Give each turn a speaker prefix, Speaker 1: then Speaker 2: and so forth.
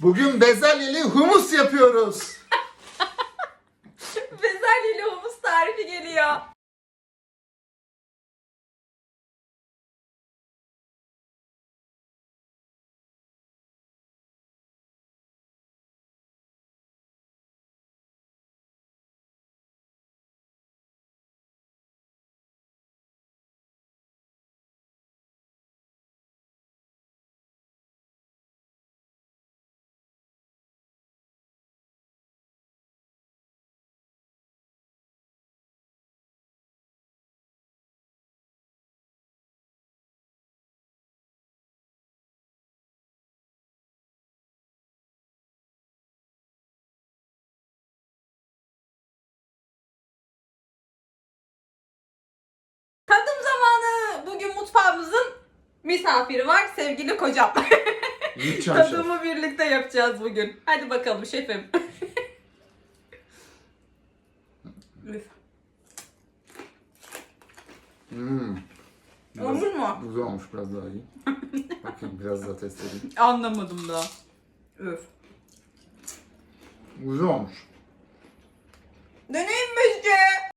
Speaker 1: Bugün bezelyeli humus yapıyoruz.
Speaker 2: Bezelyeli humus tarifi geliyor. Misafiri var. Sevgili kocam.
Speaker 1: Lütfen şef.
Speaker 2: Tadımı birlikte yapacağız bugün. Hadi bakalım şefim. Üf.
Speaker 1: Hmm. Biraz,
Speaker 2: Olmuş mu?
Speaker 1: Güzel olmuş biraz daha iyi. Bakayım biraz daha test edeyim.
Speaker 2: Anlamadım da. Öf.
Speaker 1: Güzel olmuş.
Speaker 2: Deneyim mi işte?